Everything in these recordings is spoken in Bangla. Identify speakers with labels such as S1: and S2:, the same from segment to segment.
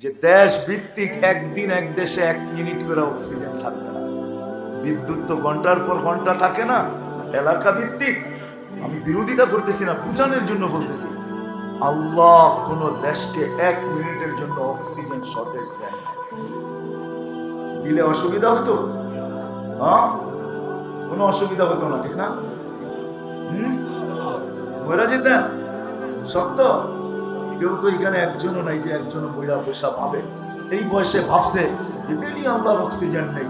S1: যে দেশ ভিত্তিক একদিন এক দেশে এক মিনিট করে অক্সিজেন থাকবে না। বিদ্যুৎ তো ঘণ্টার পর ঘণ্টা থাকে না, এলাকা ভিত্তিক। আমি বিরোধিতা করতেছি না বুঝানোর জন্য বলতেছি। আল্লাহ কোন দেশকে এক মিনিটের জন্য অক্সিজেন শর্টেজ দেন। দিলে অসুবিধা হতো? হ্যাঁ? কোনো অসুবিধা হতো না, ঠিক না? হুম? মরা যেতেন? সত্য কেউ তো এখানে একজনও নাই যে একজন মহিলা পয়সা পাবে। এই বয়সে ভাবছে আল্লাহর অক্সিজেন নেই।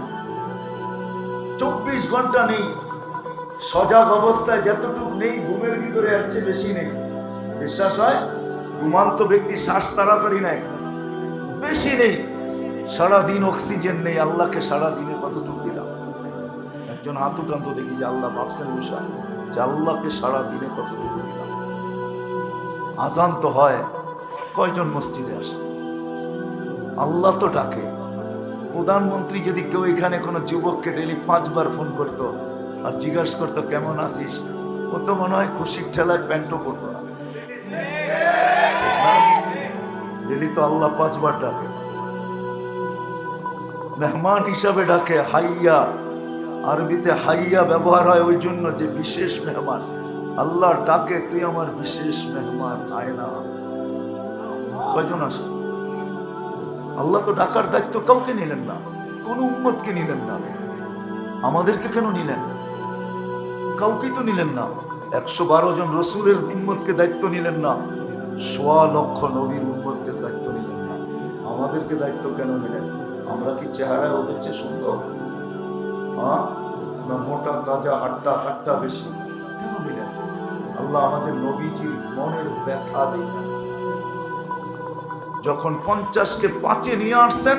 S1: চব্বিশ ঘণ্টা নেই। সজাগ অবস্থায় যতটুকু নেই, ঘুমের ভিতরে এর বেশি নেই। বিশ্বাস হয়? ঘুমান্ত ব্যক্তি শ্বাস তাড়াতাড়ি নেয়। বেশি নেই। সারাদিন অক্সিজেন নেই। আল্লাহকে সারাদিনে কতটুকু দিলাম? একজন হাত উঠান্ত দেখি যে আল্লাহ ভাবছেন বিষয়। যে আল্লাহকে সারাদিনে কতটুকু দিলাম। আজান তো হয়। কয়জন মসজিদে আসে? আল্লাহ তো ডাকে। প্রধানমন্ত্রী যদি কেউ এখানে কোনো যুবককে ডেলি পাঁচবার ফোন করতো আর জিজ্ঞাসা করতো, কেমন আছিস? ও তো মনে হয় খুশির ঠেলায় প্যান্টও করতো না। ডেলি তো আল্লাহ পাঁচবার ডাকে। মেহমান হিসাবে ডাকে, হাইয়া। আরবিতে হাইয়া ব্যবহার হয় ওই জন্য যে বিশেষ মেহমান। আল্লাহ ডাকে, তুই আমার বিশেষ মেহমান আয় না কয়জন আসে আল্লাহ তো ডাকার দায়িত্ব কাউকে নিলেন না, কোন উম্মতকে নিলেন না। আমাদেরকে কেন নিলেন? কাউকেই তো নিলেন না। একশো বারো জন রসুলের উম্মতকে দায়িত্ব নিলেন না। সোয়া লক্ষ নবীর উম্মতদের দায়িত্ব নিলেন না। আমাদেরকে দায়িত্ব কেন নিলেন? আমরা কি চেহারায় ওদের চেয়ে সুন্দর? না মোটা, তাজা, হাট্টা হাট্টা বেশি? কেন নিলেন? আল্লাহ আমাদের নবীজির মনের ব্যথা দেখেন। যখন পঞ্চাশকে পাঁচে নিয়ে আসছেন,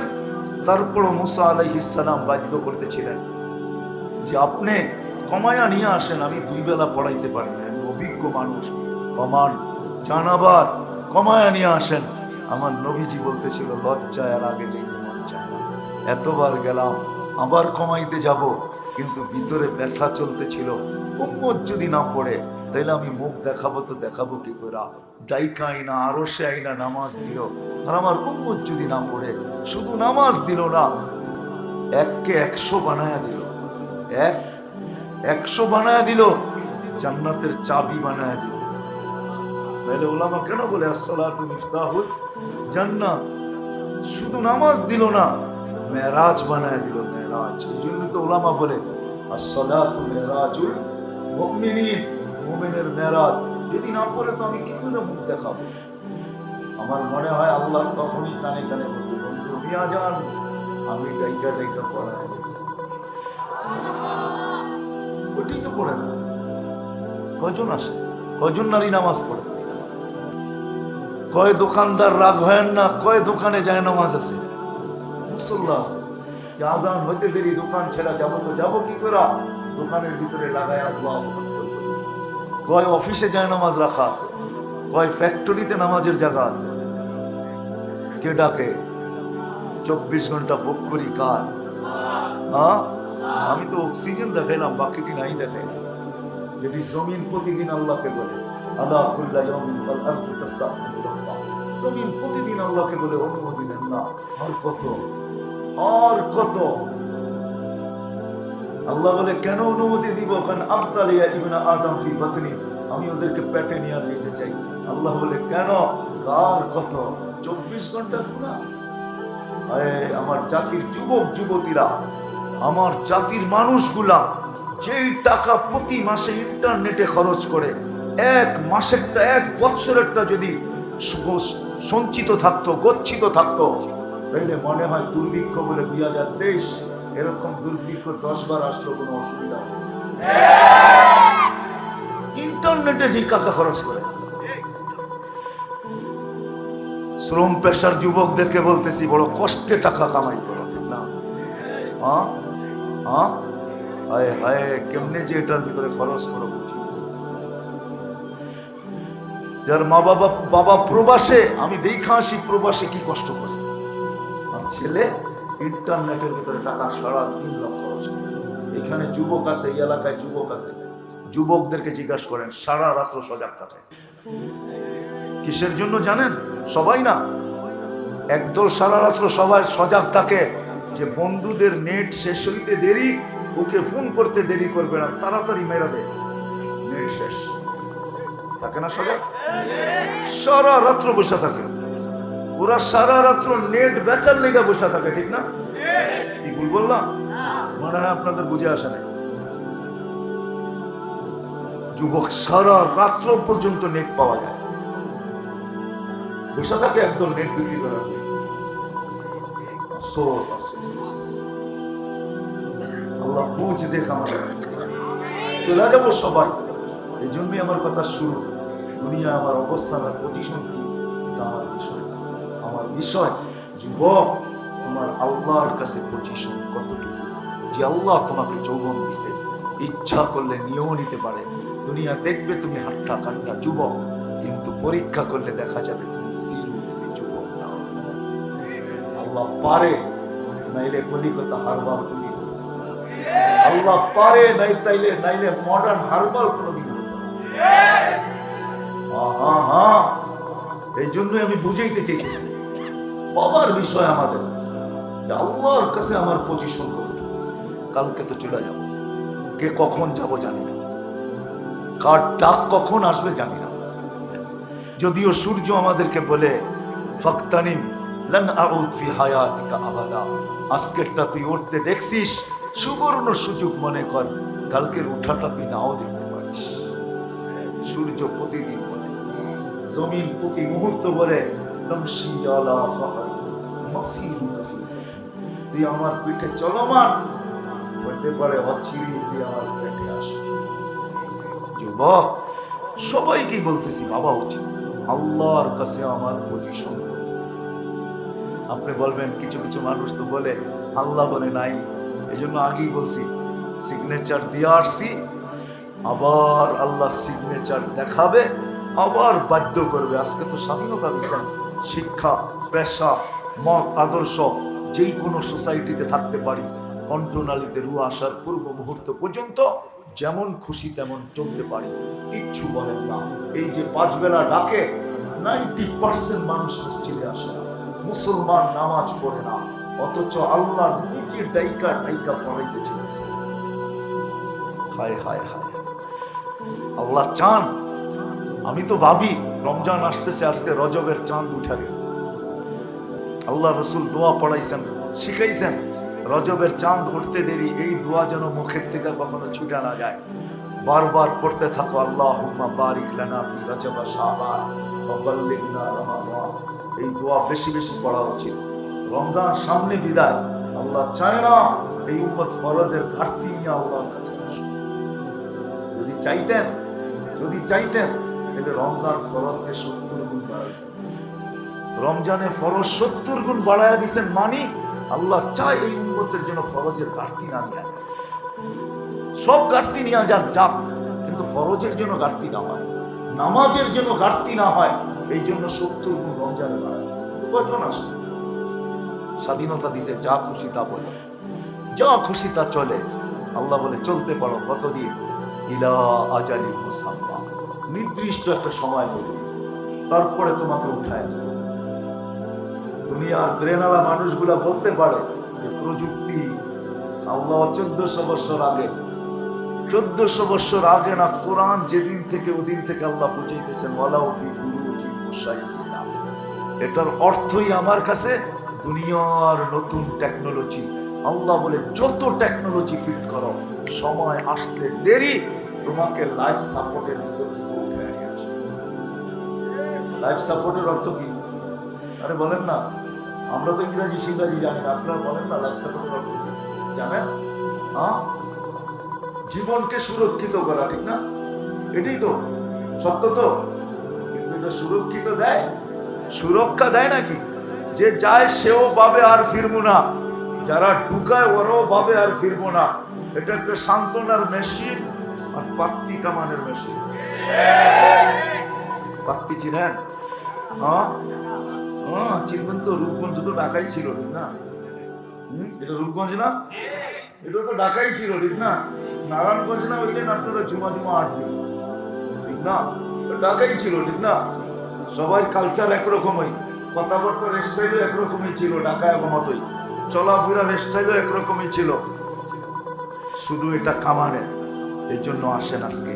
S1: তারপরও মুসা আলাইহিসালাম বাধ্য করতেছিলেন যে আপনি কমায়া নিয়ে আসেন, আমি দুই বেলা পড়াইতে পারি না, আমি অভিজ্ঞ মানুষ। কমান জানাবার কমায়া নিয়ে আসেন। আমার নবীজি বলতেছিল লজ্জায় আর আগে যেতে মন চায় না। এতবার গেলাম, আবার কমাইতে যাব, কিন্তু ভিতরে ব্যথা চলতেছিল, উম্মত যদি না পড়ে তাইলে আমি মুখ দেখাবো তো দেখাবো কি করে ডাইকা আইনা আরও সে আইনা নামাজ দিল। আর আমার উম্মত যদি না পড়ে, শুধু নামাজ দিল না, এককে একশো বানায়া দিল। এক, একশো বানায়া দিল, জান্নাতের চাবি বানায়া দিল। তাহলে ওলামা কেন বলে, আসসালাতু মিফতাহুল জান্নাত শুধু নামাজ দিল না, মেরাজ বানায় দিল, মেরাজ। এই জন্য তো ওলামা বলে, আসসালাতু মেরাজুল মুমিনিন। মুমিনের মেরাজ। যদি না পড়ে তো আমি কি করে মুখ দেখাবো? আমার মনে হয় আল্লাহ তখনই কানে কানে বসে বন্ধু মিয়া যান। আমি ডাইকা ডাইকা পড়াই। ওটি তো পড়ে না। কয়জন আসে? কয়জন নারী নামাজ পড়ে? কয় দোকানদার রাগ হয় না, কয় দোকানে যায় নামাজ আছে? মুসল্লা আছে। আজান হইতে দেরি, দোকান ছেড়া যাব তো যাব কি করা? দোকানের ভিতরে লাগায় আল্লাহ। কয় অফিসে যায় নামাজ রাখা আছে, কয় ফ্যাক্টরিতে নামাজের জায়গা আছে। কে ডাকে? চব্বিশ ঘণ্টা বুক করি? কার হ্যাঁ আমি তো অক্সিজেন দেখাইলাম, বাকিটি নাই দেখাইলাম। যেটি জমিন প্রতিদিন আল্লাহকে বলে আল্লাহ জমিন প্রতিদিন আল্লাহকে বলে, অনুমতি দেন না। আর কত? আর কত? আল্লাহ বলে, কেন অনুমতি দিব? আবতালিয়া ইবনা আদম ফি বাতনি। আমি ওদেরকে পেটে নিয়ে যেতে চাই। আল্লাহ বলে, কেন? কার কত? চব্বিশ ঘণ্টা গুণা আমার জাতির যুবক, যুবতীরা, আমার জাতির মানুষগুলা যেই টাকা প্রতি মাসে ইন্টারনেটে খরচ করে, এক মাসেরটা, এক বৎসরেরটা যদি সঞ্চিত থাকতো, গচ্ছিত থাকতো, তাইলে মনে হয় দুর্ভিক্ষ বলে দুই হাজার তেইশ এরকম দুর্ভিক্ষ দশ বার আসলো, কোনো অসুবিধা। ইন্টারনেটে যে কাকা খরচ করে। শ্রম পেশার যুবকদেরকে বলতেছি, বড় কষ্টে টাকা কামাই করো। হ্যাঁ হ্যাঁ হায় হায়, কেমনে যে এটার ভিতরে খরচ করো, বুঝি যার মা বাবা বাবা প্রবাসে, আমি দেখা আসি প্রবাসে কি কষ্ট করে? আর ছেলে ইন্টারনেটের ভিতরে টাকা সারা তিন লাখ খরচ এখানে যুবক আছে, এই এলাকায় যুবক আছে। যুবকদেরকে জিজ্ঞাসা করেন, সারা রাত্র সজাগ থাকে। কিসের জন্য জানেন? সবাই না। একদল সারা রাত্র সবাই সজাগ থাকে যে বন্ধুদের নেট শেষ হইতে দেরি, ওকে ফোন করতে দেরি করবে না, তাড়াতাড়ি মেরা দে। নেট শেষ। থাকে না সজাগ? সারা রাত্র বসে থাকে। ওরা সারা রাত্র নেট বেচার লেগে বসে থাকে, ঠিক না? কি ভুল বললাম? মনে হয় আপনাদের বুঝে আসে নাই। যুবক সারা রাত্র পর্যন্ত নেট পাওয়া যায়। বসে থাকে একদম নেট বিক্রি করা। আল্লাহ পৌঁছে দেখ আমাদের চলে যাব সবাই। এই জন্যই আমার কথা শুরু। দুনিয়া আমার অবস্থান আর পজিশন কি তা বিষয় যুবক তোমার আল্লাহর কাছে পজিশন কতটুকু? যে আল্লাহ তোমাকে যৌবন দিছে ইচ্ছা করলে নিয়েও নিতে পারে। দুনিয়া দেখবে তুমি হাট্টা কাট্টা যুবক কিন্তু পরীক্ষা করলে দেখা যাবে তুমি জিরো তুমি যুবক না। আল্লাহ পারে নাইলে কলিকতা হারবার তুমি আল্লাহ পারে নাই তাইলে নাইলে মডার্ন হারবার কোনোদিন হ্যাঁ, হ্যাঁ। এই জন্যই আমি বুঝাইতে চেয়েছি বাবার বিষয় আমাদের। যে আল্লাহর কাছে আমার পজিশন কতটুকু? কালকে তো চলে যাব। কে কখন যাব জানি না। কার ডাক কখন আসবে জানি না। যদিও সূর্য আমাদেরকে বলে, ফক্তানিম লান আউদ ফি হায়াতিকা আবাদা আজকেরটা তুই উঠতে দেখছিস, সুবর্ণ সুযোগ মনে কর, কালকের উঠাটা তুই নাও দেখতে পারিস। সূর্য প্রতিদিন বলে, জমিন প্রতি মুহূর্ত বলে তমশি আলা মাসিরুকা তুই আমার পিঠে চলমান। হতে পারে অচিরি তুই আমার পেটে আসে। যুবক, সবাইকেই বলতেছি, বাবা উচিত। আল্লাহর কাছে আমার পজিশন আপনি বলবেন, কিছু কিছু মানুষ তো বলে, আল্লাহ বলে নাই। এই জন্য আগেই বলছি সিগনেচার দিয়ে আসছি। আবার আল্লাহ সিগনেচার দেখাবে, আবার বাধ্য করবে। আজকে তো স্বাধীনতা দিচ্ছেন শিক্ষা, পেশা, মত, আদর্শ যেই কোনো সোসাইটিতে থাকতে পারি, কণ্ঠনালীতে রু আসার পূর্ব মুহূর্ত পর্যন্ত যেমন খুশি তেমন চলতে পারি। কিচ্ছু বলেন না। এই যে পাঁচ বেলা ডাকে, নাইনটি পার্সেন্ট মানুষ মসজিদে আসে মুসলমান নামাজ পড়ে না, অথচ আল্লাহ নিজের দায়িকা ডাইকা পড়াইতে চলেছে। হায় হায় হায়। আল্লাহ চান আমি তো ভাবি, রমজান আসতেছে, আজকে রজবের চাঁদ উঠা গেছে। আল্লাহ রসুল দোয়া পড়াইছেন, শিখাইছেন, রজবের চাঁদ উঠতে দেরি, এই দোয়া যেন মুখের থেকে কখনো ছুটে না যায়। বারবার পড়তে থাকো আল্লাহ বারিক লানা রজব এই দোয়া বেশি বেশি পড়া উচিত। রমজান সামনে বিদায়, আল্লাহ চায় না এই উম্মত ফরজের ঘাটতি নিয়ে আল্লাহর কাছে যদি চাইতেন যদি চাইতেন তাহলে রমজান ফরজকে সত্তর গুণ বাড়াই রমজানে ফরজ সত্তর গুণ বাড়ায় দিছেন মানি আল্লাহ চায় এই উন্মতের জন্য ফরজের ঘাটতি না নিয়ে। সব ঘাটতি নিয়ে যাক যাক, কিন্তু ফরজের জন্য ঘাটতি না হয়, নামাজের জন্য ঘাটতি না হয়, এই জন্য সত্তর গুণ রমজানে বাড়ায় আসে। স্বাধীনতা দিছে, যা খুশি তা বলে। যা খুশি তা চলে। আল্লাহ বলে, চলতে পারো কতদিন? ইলা আজালি মুসাম্মা। নির্দিষ্ট একটা সময় বলি তারপরে তোমাকে উঠায়। দুনিয়ার ব্রেনালা মানুষগুলা বলতে পারে যে, প্রযুক্তি চোদ্দশো বছর আগে, চোদ্দশো বছর আগে না কোরআন যেদিন থেকে ওদিন থেকে আল্লাহ বুঝাইতেছেন। এটার অর্থই আমার কাছে দুনিয়ার নতুন টেকনোলজি আল্লাহ বলে, যত টেকনোলজি ফিট করো, সময় আসতে দেরি, তোমাকে লাইফ সাপোর্টের আসে লাইফ সাপোর্টের অর্থ কি? আরে বলেন না, আমরা তো ইংরাজি সিংরাজি জানি না? আপনারা বলেন না লাইফ সাপোর্টের অর্থ কি? জানেন? হ্যাঁ? জীবনকে সুরক্ষিত করা, ঠিক না? এটাই তো, সত্য তো? কিন্তু এটা সুরক্ষিত দেয়? সুরক্ষা দেয় নাকি? যে যায়, সেও পাবে আর ফিরবো না। যারা ঢুকায়, ওরাও পাবে আর ফিরবো না। এটা একটা সান্ত্বনার মেশিন আর পাত্তি কামানের মেশিন পাত্তি চিনেন চিনবেন তো রূপগঞ্জ তো ঢাকাই ছিল, ঠিক না? এটা রূপগঞ্জ না? এটা তো ঢাকাই ছিল, ঠিক না? নারায়ণগঞ্জ না হইলেন আপনারা জুমা জুমা আট দিন ঠিক না? ঢাকাই ছিল, ঠিক না? সবাই কালচার একরকমই, কথাবার্তা স্টাইলও একরকমই ছিল ঢাকায় মতোই চলাফেরার স্টাইলও একরকমই ছিল। শুধু এটা কামানের এই জন্য আসেন আজকে।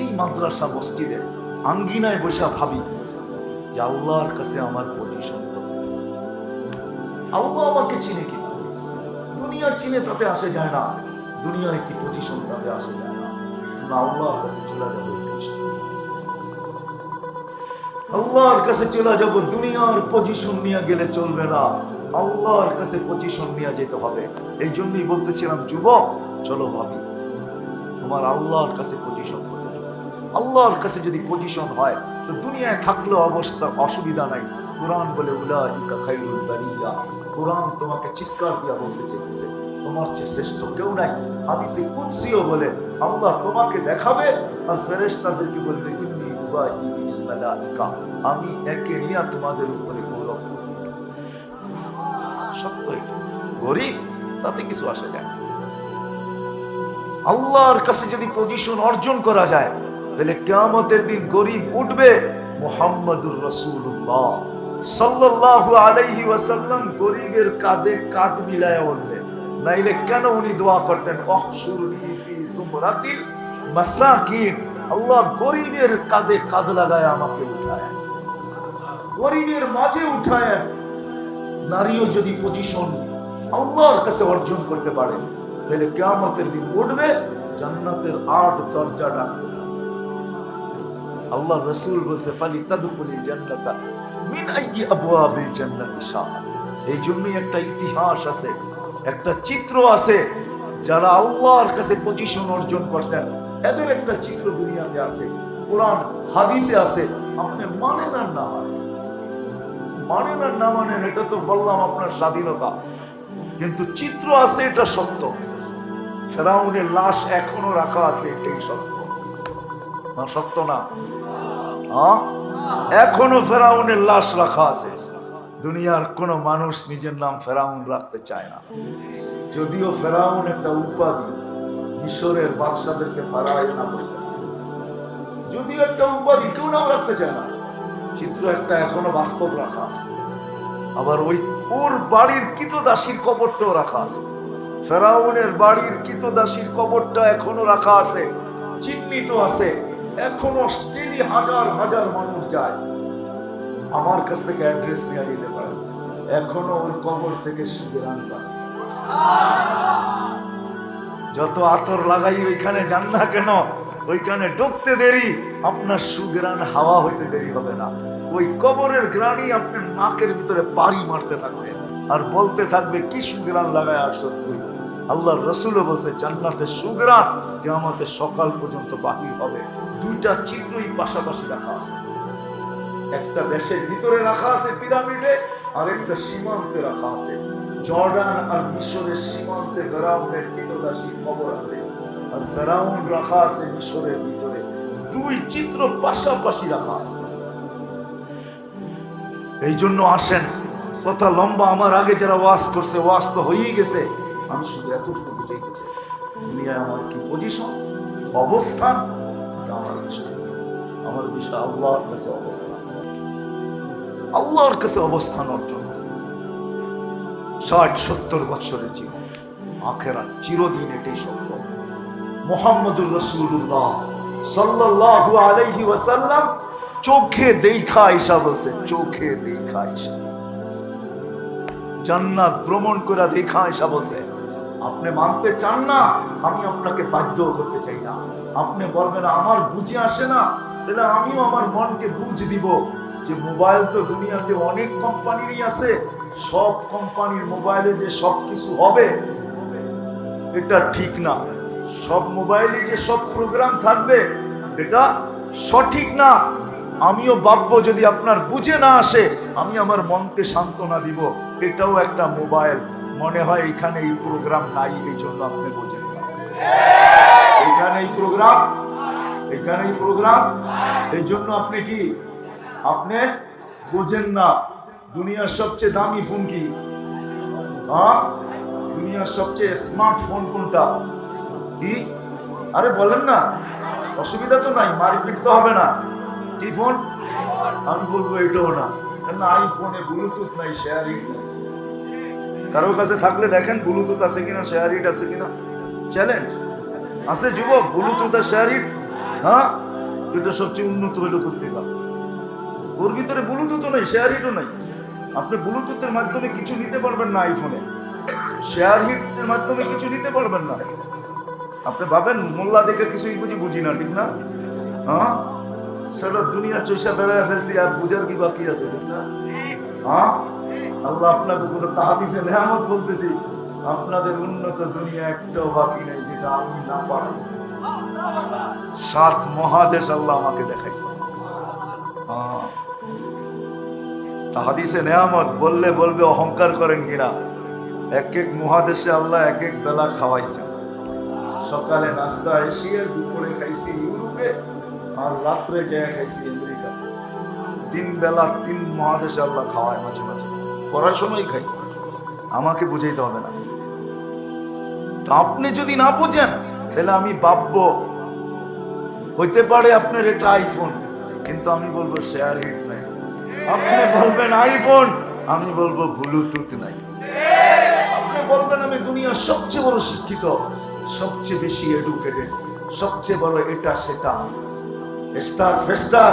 S1: এই মাদ্রাসা মসজিদে আঙ্গিনায় বসে ভাবি যে আল্লাহর কাছে আমার পজিশন আল্লাহ আমাকে চিনে কি? দুনিয়া চিনে তাতে আসে যায় না। দুনিয়ায় কি পজিশন তাতে আসে যায় না। আল্লাহর কাছে চলে যাব আল্লাহর কাছে চলে যাব, দুনিয়ার পজিশন নিয়ে গেলে চলবে না। আল্লাহর কাছে পজিশন নিয়ে যেতে হবে। এই জন্যই বলতেছিলাম, যুবক, চলো ভাবি, তোমার আল্লাহর কাছে পজিশন। আল্লাহর কাছে যদি পজিশন হয়, তো দুনিয়ায় থাকলেও অবস্থা অসুবিধা নাই। কোরআন বলে বারিয়া। কোরআন তোমাকে চিৎকার দিয়া বলতে চেয়েছে তোমার চেয়ে শ্রেষ্ঠ কেউ নাই। হাদিসে কুদসিও বলে, আল্লাহ তোমাকে দেখাবে। আর ফেরেশতাদেরকে বলবে ইন্নী উবাহি বিল মালাইকা। আমি একে নিয়ে তোমাদের উপরে গৌরব। সত্য গরিব, তাতে কিছু আসে যায়। আল্লাহর কাছে যদি পজিশন অর্জন করা যায় তাহলে কেয়ামতের দিন গরিব উঠবে মোহাম্মদুর রসুল্লাহ সাল্লাল্লাহু আলাইহি ওয়াসাল্লাম গরিবের কাঁধে কাঁধ মিলায় উঠবে নাইলে কেন উনি দোয়া করতেন? আল্লাহ গরিবের কাঁধে কাঁধ লাগায় আমাকে উঠায়। গরিবের মাঝে উঠায়। নারীও যদি পজিশন আল্লাহর কাছে অর্জন করতে পারে, তাহলে কেয়ামতের দিন উঠবে জান্নাতের আট দরজা ডাকবে আল্লাহ রসুল বলছে ফালি তাদুকুলি জান্নাতা এই জন্যই একটা ইতিহাস আছে, একটা চিত্র আছে, যারা আল্লাহর কাছে পজিশন অর্জন করছেন। এদের একটা চিত্র দুনিয়াতে আছে, কোরআন, হাদিসে আছে, আপনি মানেন আর না মানেন। মানেন আর না মানেন, এটা তো বললাম আপনার স্বাধীনতা। কিন্তু চিত্র আছে, এটা সত্য। ফেরাউনের লাশ এখনও রাখা আছে, এটাই সত্য। সত্য না? এখনও ফেরাউনের লাশ রাখা আছে। দুনিয়ার কোনো মানুষ নিজের নাম ফেরাউন রাখতে চায় না। যদিও ফেরাউন একটা উপাধি, মিশরের বাদশাদেরকে ফারায় না যদিও একটা উপাধি, কেউ নাম রাখতে চায় না। চিত্র একটা এখনও বাস্তব রাখা আছে। আবার ওই ওর বাড়ির কিতদাসীর কবরটাও রাখা আছে। ফেরাউনের বাড়ির কিতদাসীর কবরটা এখনও রাখা আছে। চিহ্নিত আছে। এখনও স্টিলি হাজার হাজার মানুষ যায়। আমার কাছ থেকে অ্যাড্রেস নিয়ে যেতে পারে। এখনও ওই কবর থেকে শিবিরান পায়। যত আতর লাগাই ওইখানে যান না কেন, ওইখানে ঢুকতে দেরি, আপনার সুগ্রাণ হাওয়া হইতে দেরি হবে না। ওই কবরের গ্রাণই আপনার নাকের ভিতরে বাড়ি মারতে থাকবে আর বলতে থাকবে, কি সুগ্রাণ লাগায় আর সত্যি আল্লাহ রসুলও বলছে জান্নাতের সুগ্রাণ যে আমাদের সকাল পর্যন্ত বাকি হবে। দুইটা চিত্রই পাশাপাশি রাখা আছে। একটা দেশের ভিতরে রাখা আছে পিরামিডে, আর একটা সীমান্তে রাখা আছে। জর্ডান আর মিশরের সীমান্তে ফেরাউনের কীটদাসী খবর আছে, আর ফেরাউন রাখা আছে মিশরের ভিতরে। দুই চিত্র পাশাপাশি রাখা আছে। এই জন্য আসেন, কথা লম্বা, আমার আগে যারা ওয়াজ করছে, ওয়াজ তো হয়েই গেছে। আমি শুধু এতটুকু বুঝাইতে চাই, দুনিয়ায় আমার কি পজিশন অবস্থান আমার বিষয় আল্লাহর কাছে অবস্থান। আল্লাহর কাছে অবস্থান অর্জন। ষাট, সত্তর বৎসরের জীবন। আখেরা চিরদিন এটাই সত্য। মোহাম্মদুর রসুল্লাহ সাল্লাল্লাহু আলাইহি ওয়াসাল্লাম চোখে দেখা ঈশা বলছে, চোখে দেখা ঈশা। জান্নাত ভ্রমণ করে দেখা ঈশা বলছে, আপনি মানতে চান না? আমি আপনাকে বাধ্য করতে চাই না। আপনি বলবেন, আমার বুঝে আসে না। তাহলে আমিও আমার মনকে বুঝ দিব যে মোবাইল তো দুনিয়াতে অনেক কোম্পানিরই আছে। সব কোম্পানির মোবাইলে যে সব কিছু হবে, এটা ঠিক না। সব মোবাইলে যে সব প্রোগ্রাম থাকবে, এটা সঠিক না। আমিও ভাববো, যদি আপনার বুঝে না আসে, আমি আমার মনকে সান্ত্বনা দিব। এটাও একটা মোবাইল। মনে হয় এখানে এই প্রোগ্রাম নাই এই জন্য আপনি বোঝেন না। এখানে এই প্রোগ্রাম এখানে এই প্রোগ্রাম এই জন্য আপনি কি? আপনি বোঝেন না, দুনিয়ার সবচেয়ে দামি ফোন কি? হ্যাঁ? দুনিয়ার সবচেয়ে স্মার্টফোন কোনটা? কি? আরে বলেন না, অসুবিধা তো নাই, মারপিট তো হবে না। কি ফোন আমি বলব এটাও না, কেন আইফোনে ব্লুটুথ নাই শেয়ার কারোর কাছে থাকলে দেখেন ব্লুটুথ আছে কিনা শেয়ার ইট আছে কিনা। চ্যালেঞ্জ আছে যুবক ব্লুটুথ আর শেয়ার ইট হ্যাঁ? এটা সবচেয়ে উন্নত হইল পত্রিকা। ওর ভিতরে ব্লুটুথও নাই শেয়ার হিটও নাই। আপনি ব্লুটুথের মাধ্যমে কিছু নিতে পারবেন না আইফোনে শেয়ার হিটের মাধ্যমে কিছু নিতে পারবেন না। আপনি ভাবেন, মোল্লা দেখে কিছুই বুঝি বুঝি না, ঠিক না? হ্যাঁ? সেটা দুনিয়া চৈসা বেড়ায় ফেলছি, আর বুঝার কি বাকি আছে, ঠিক না? হ্যাঁ? আল্লাহ আপনাকে কোনো তাহাদিসে নেহামত বলতেছি। আপনাদের উন্নত দুনিয়া একটাও বাকি নেই, যেটা আমি না পাঠাইছি সাত মহাদেশ আল্লাহ আমাকে দেখাইছে হ্যাঁ। হাদিসে নেয়ামত, বললে বলবে অহংকার করেন কিনা? এক এক মহাদেশে আল্লাহ এক এক বেলা খাওয়াইছেন। সকালে নাস্তা এশিয়া দুপুরে খাইছি ইউরোপে, আর রাত্রে যায় খাইছি আমেরিকা। তিন বেলা তিন মহাদেশে আল্লাহ খাওয়ায় মাঝে মাঝে। পড়ার সময় খাই। আমাকে বুঝাইতে হবে না। তো আপনি যদি না বুঝেন, তাহলে আমি ভাববো, হইতে পারে আপনার এটা আইফোন কিন্তু আমি বলব শেয়ার হিট নাই। আপনি বলবেন আইফোন আমি বলব ব্লুটুথ নাই। আপনি বলবেন আমি দুনিয়ার সবচেয়ে বড় শিক্ষিত, সবচেয়ে বেশি এডুকেটেড সবচেয়ে বড় এটা সেটা। স্টার ফেস্টার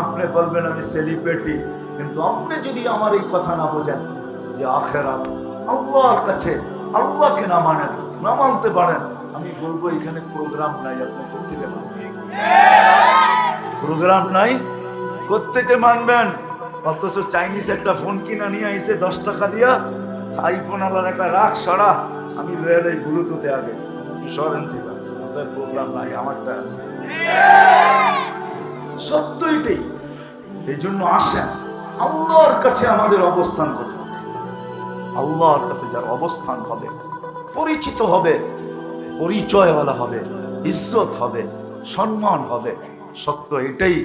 S1: আপনি বলবেন আমি সেলিব্রিটি কিন্তু আপনি যদি আমার এই কথা না বোঝেন, যে কাছে, আল্লাহকে না মানেন না মানতে পারেন, আমি বলব এখানে প্রোগ্রাম নাই, আপনি পারেন প্রোগ্রাম নাই কোথেকে মানবেন। অথচ চাইনিজ একটা ফোন কিনা নিয়ে আইসে দশ টাকা দিয়া আইফোন আলার একটা রাখ সরা, আমি লয়ে এই ব্লুটুথে আগে। সরেন থেকে প্রোগ্রাম নাই, আমারটা আছে। সত্য এটাই এই জন্য আসেন, আল্লাহর কাছে আমাদের অবস্থান হবে। আল্লাহর কাছে যার অবস্থান হবে। পরিচিত হবে, পরিচয়ওয়ালা হবে, ইজ্জত হবে, সম্মান হবে। সত্য এটাই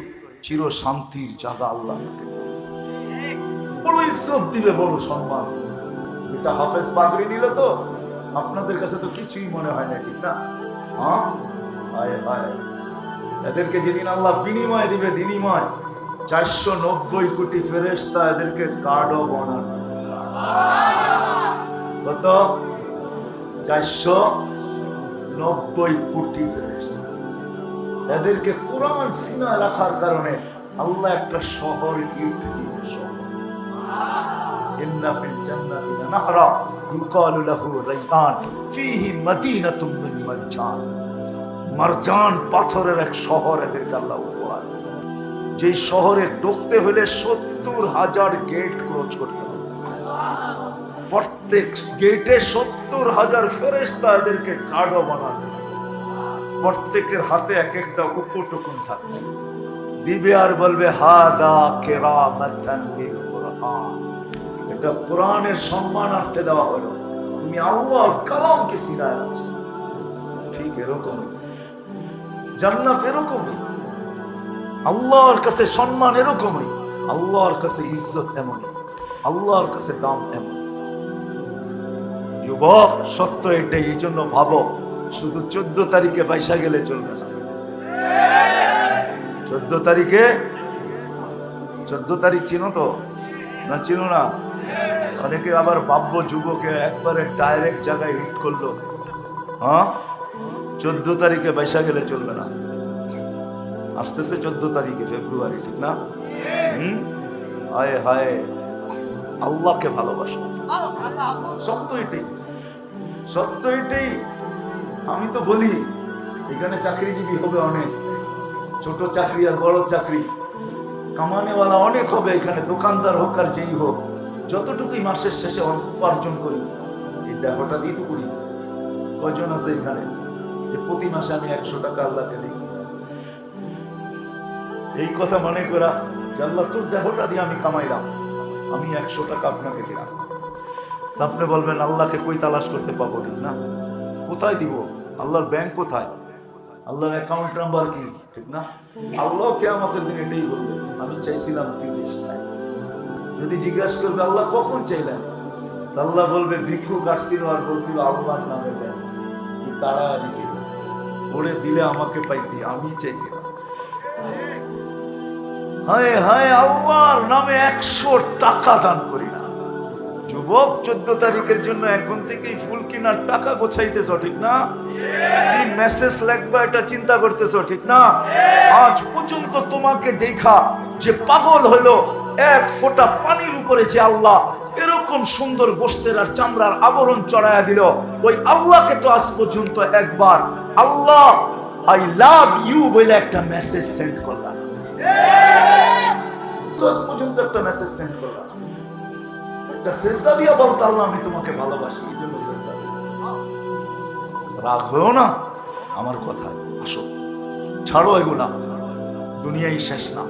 S1: চির শান্তির জায়গা আল্লাহ। বড় ইজ্জত দিবে, বড় সম্মান। এটা হাফেজ পাগড়ি নিল তো আপনাদের কাছে তো কিছুই মনে হয় না, ঠিক না? হ্যাঁ? হায় হায়। এদেরকে যেদিন আল্লাহ বিনিময় দিবে বিনিময় চারশো নব্বই কোটি ফেরেস্তা এদেরকে কার্ডও বানান কত? চারশো নব্বই কোটি এদেরকে কোরআন সিনা রাখার কারণে আল্লাহ একটা শহর গিফট দিবে পাথরের এক শহর এদেরকে আল্লাহ। যেই শহরে ঢুকতে হলে সত্তর হাজার গেট ক্রস করতে প্রত্যেক গেটে সত্তর হাজার ফেরেস্তা এদেরকে কার্ডও বানাতে প্রত্যেকের হাতে এক একটা উপটুকুন থাকবে। দিবে আর বলবে কেরামাতান লিল কুরআন। এটা কোরআনের সম্মানার্থে দেওয়া হলো। তুমি আল্লাহর কালামকে সিনায় আছো ঠিক এরকমই। জান্নাত এরকমই। আল্লাহর কাছে সম্মান এরকমই। আল্লাহর কাছে ইজ্জত এমনই। আল্লাহর কাছে দাম এমন যুবক, সত্য এটাই, এই জন্য ভাবো, শুধু চোদ্দ তারিখে পয়সা গেলে চলবে চোদ্দ তারিখে? চোদ্দ তারিখ চিনো তো? না, চিনো না? অনেকে আবার ভাব্য যুবকে একবারে ডাইরেক্ট জায়গায় হিট করল। হ্যাঁ? চোদ্দ তারিখে পয়সা গেলে চলবে না। আসতেছে চোদ্দ তারিখে, ফেব্রুয়ারি, ঠিক না? হুম? হায় হায়। আল্লাহকে ভালোবাসো। সত্য এটাই। সত্য এটাই। আমি তো বলি, এখানে চাকরিজীবী হবে অনেক, ছোট চাকরি আর বড় চাকরি। কামানেওয়ালা অনেক হবে এখানে, দোকানদার হোক আর যেই হোক। যতটুকুই মাসের শেষে উপার্জন করি, এই দেহটা দিয়ে তো করি। কয়জন আছে এখানে? যে প্রতি মাসে আমি একশো টাকা আল্লাহকে দিই। এই কথা মনে করা যে আল্লাহ তোর দেহটা দিয়ে আমি কামাইলাম। আমি একশো টাকা আপনাকে দিলাম। আপনি বলবেন, আল্লাহকে কই তালাশ করতে পাবো না। কোথায় দিব? আল্লাহর ব্যাংক কোথায়? আল্লাহর অ্যাকাউন্ট নাম্বার কি? ঠিক না? আল্লাহ কে আমাদের দিন এটাই বলবে। আমি চাইছিলাম যদি জিজ্ঞাসা করবে, আল্লাহ কখন চাইলেন? আল্লাহ বলবে, ভিক্ষু কাটছিল আর বলছিল, আল্লাহর নামে দেন। তারা দিছিল ওরে দিলে আমাকে পাইতি, আমি চাইছিলাম। হায় হায়, আল্লাহর নামে একশো টাকা দান করি না। যুবক চোদ্দ তারিখের জন্য এখন থেকেই ফুল কেনার টাকা গোছাইতেছ ঠিক না? কি মেসেজ লেখবা এটা চিন্তা করতেছ ঠিক না? আজ পর্যন্ত তোমাকে দেখা যে পাগল হলো, এক ফোঁটা পানির উপরে যে আল্লাহ এরকম সুন্দর গোস্তের আর চামড়ার আবরণ চড়াইয়া দিল, ওই আল্লাহকে তো আজ পর্যন্ত একবার আল্লাহ আই লাভ ইউ বলে একটা মেসেজ সেন্ড করলাম। পর্যন্ত একটা মেসেজ সেন্ড করলাম। একটা সেজদা দিয়ে বলতো আল্লাহ আমি তোমাকে ভালোবাসি, এই জন্য সেজদা রাগ হয়েও না, আমার কথা আসো, ছাড়ো এগুলা, দুনিয়াই শেষ না।